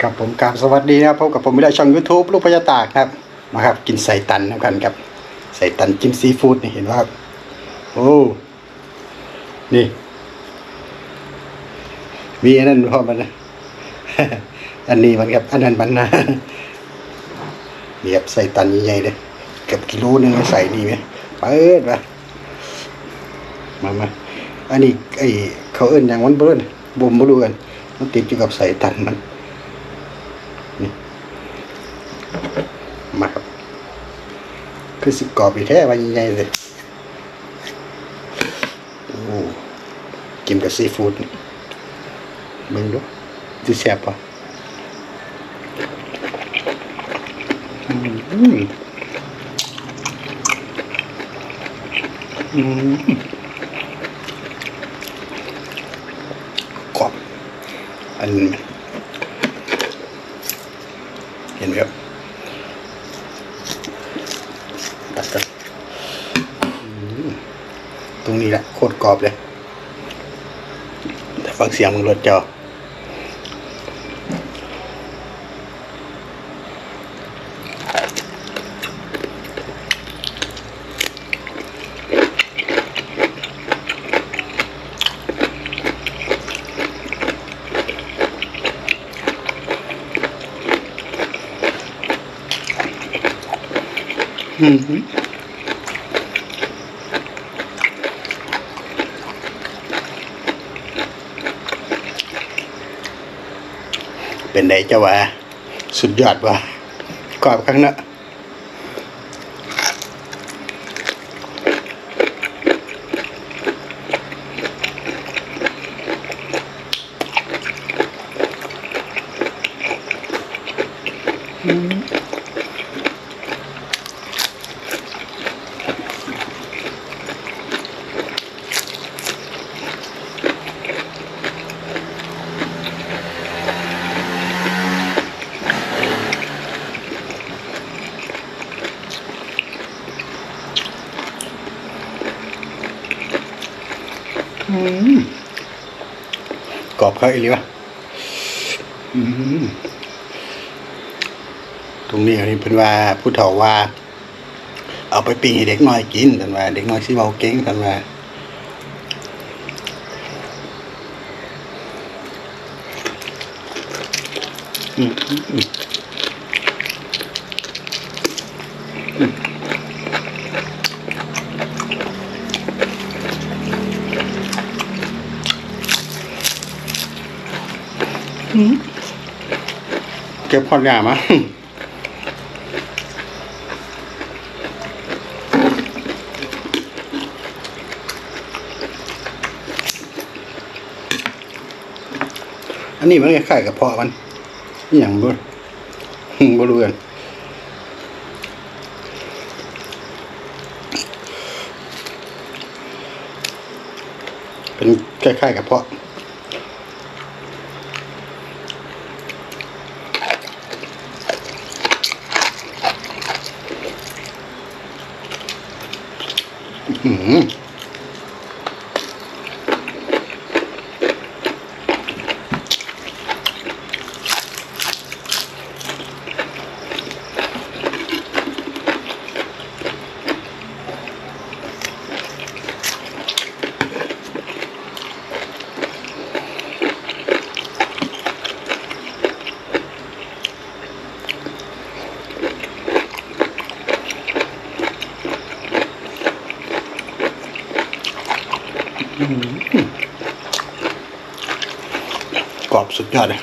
ครับผมกราบสวัสดีนะครับพบกับผมไม่ได้ช่อง YouTube ลูกพญาตากครับมาครับ กินใส่ตันนะกันครับใส่ตันจิ้มซีฟู้ดนี่เห็นว่าโอ้นี่มีอันนั้นพอมันนะอันนี้มันครับ อันนั้นมันนะนี่ครับใส่ตันใหญ่ๆเลยเกับกิโลนึงใส่นี่ไหมเปิดมามามาอันนี้ไอเขาเอิ้นอย่างวันเบิ้ลบ่มบ่รู้กันมันติดอยู่กับใส่ตันมัน มาครับ คือสิกรอบอีแท้ว่าใหญ่เลยโอ้กินกับซีฟู้ดนี่เบิ่งดูจะแซ่บปะอืมอืมกรอบอันเห็นไหมครับตัดกันอืม ตรงนี้แหละโคตรกรอบเลยแต่ฟังเสียงมันรถจออืม เป็นไหนจะว่า สุดยอดว่ากรอบข้างหน้าอืม กรอบเขาอีหลีวะตรงนี้อันนี้เป็นว่าผู้เฒ่าว่า เอาไปปิ้งให้เด็กน้อยกินกันว่า เด็กน้อยสิเมาเก่งกันว่าอืมอืมอืม พอดยามาอันนี้มันคล้ายๆกับเพาะมันอย่างบ่บ่รู้กันเป็นคล้ายๆกับเพาะ อื้ กรอบสุดยอดเลย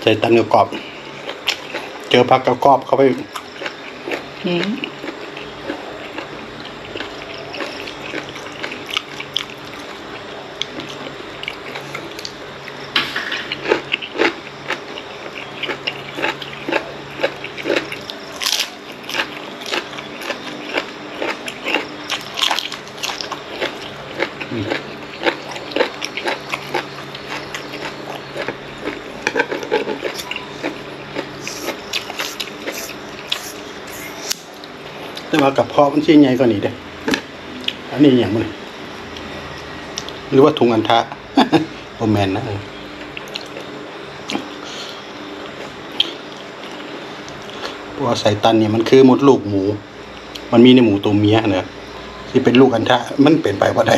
ใจตันกับกรอบ เจอผักกับกรอบเข้าไป แต่ว่ากับเพาะมันชิ้นใหญ่กว่านี้เด้ออันนี้อย่างมันหรือว่าถุงอันทะโอแมนนะเพราะว่ตันเนี่ยมันคือมดลูกหมู มันมีในหมูตัวเมียเนอะที่เป็นลูกอันทะมันเป็นไปว่าได้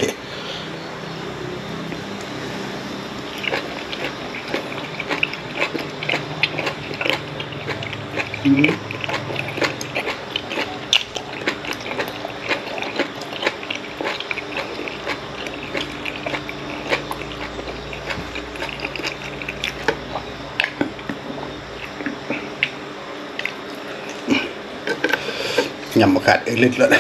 ยำมะขาดเอลึกแล้วน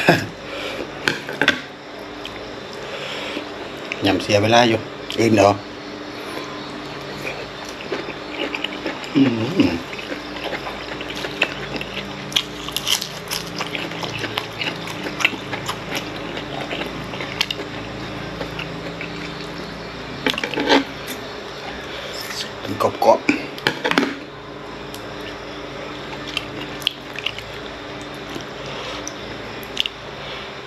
ะยำเสียเวลาอยู่อื่นเนาะอืมเป็นกรอบๆ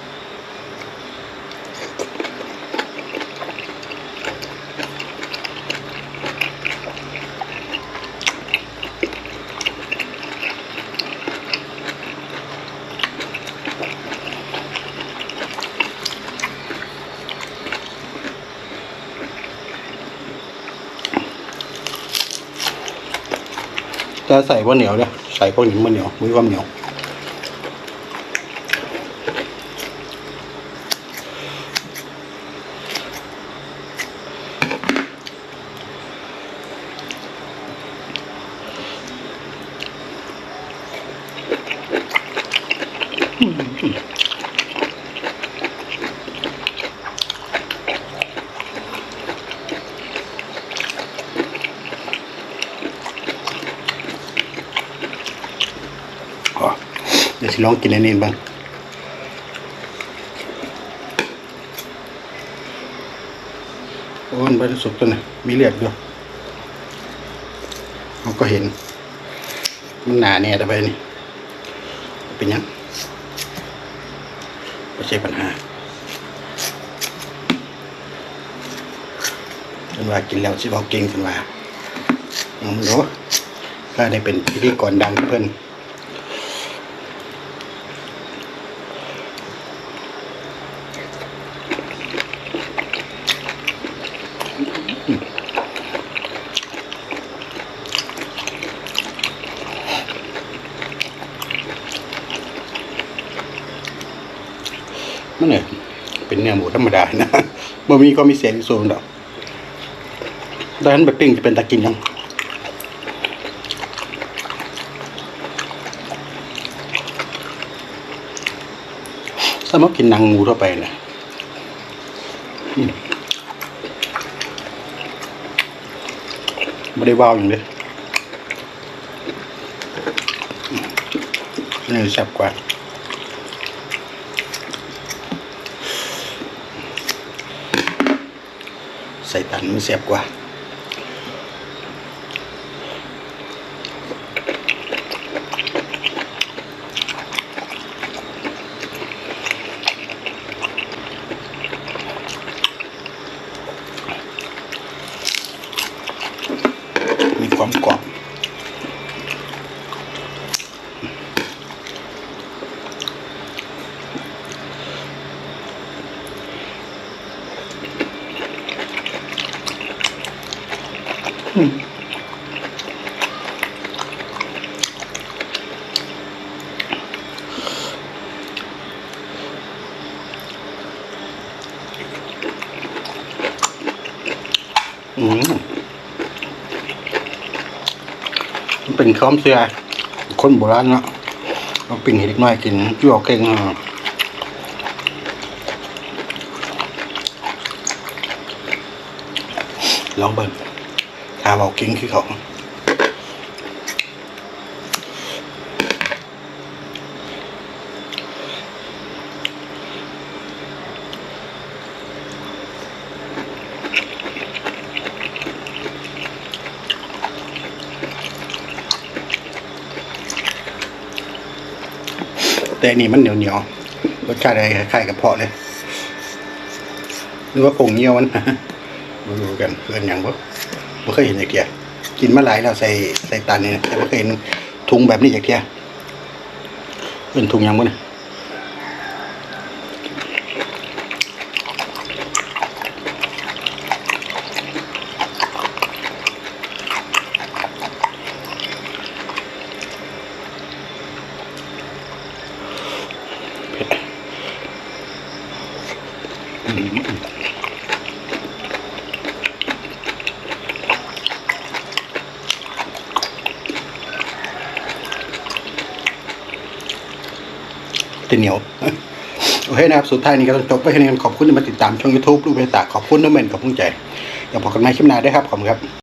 จะใส่ว่าเหนียวเนี่ยใส่พวกนี้มันเหนียวมีความเหนียวอ๋อ เดี๋ยวฉันลองกินอันนี้บ้างโอ้นไปสุกตัวนะมีเลือดด้วยเราก็เห็น มันหนาเนี่ยแต่ไปนี่เป็นยังไม่ใช่ปัญหาเป็นว่ากินแล้วสิบอกเก่งขึ้นมาอืมรู้ถ้าได้เป็นพิธีกรดังเพื่อน มันเนี่ยเป็ นเนื้อหมูธรรมดานะบ่มีก็มีเสียงสูงดอกดังนั้นแบบปิ้งจะเป็นตะกินยังสมมติกินนังหมูทั่วไปนะไม่ได้ว้าวอย่างเดียวนี่แซ่บกว่า ใส่ตันมันเสียบกว่ามีความกรอบ เป็นข้อมเสียคนโบราณเนาะเราปิ้งให้เด็กน้อยกินยั่วเก่งลองเบิ่งถ้าเอาเก่งคือเขา แต่อันนี่มันเหนียวเหนียวๆรสชาติอะไรคล้ายๆกับเพาะเลย หรือว่าผงเงี้ยวมันมาดูกันเพื่อนอย่างบ่บ่เคยเห็นอย่างเกียกินมาหลายแล้วใส่ใส่ตันนี่นะแต่บ่เคยเห็นถุงแบบนี้อย่างเทียเป็นถุงยังบ่เนี่ย จะเหนียวโอเคนะครับ สุดท้ายนี้ก็ต้องจบไปแค่นี้กันขอบคุณที่มาติดตามช่อง YouTube รูกเบตตาขอบคุณน้องเมนขอบคุณใจเดี๋ยวพบกันใหม่คลิปหน้าด้วยครับ ขอบคุณครับ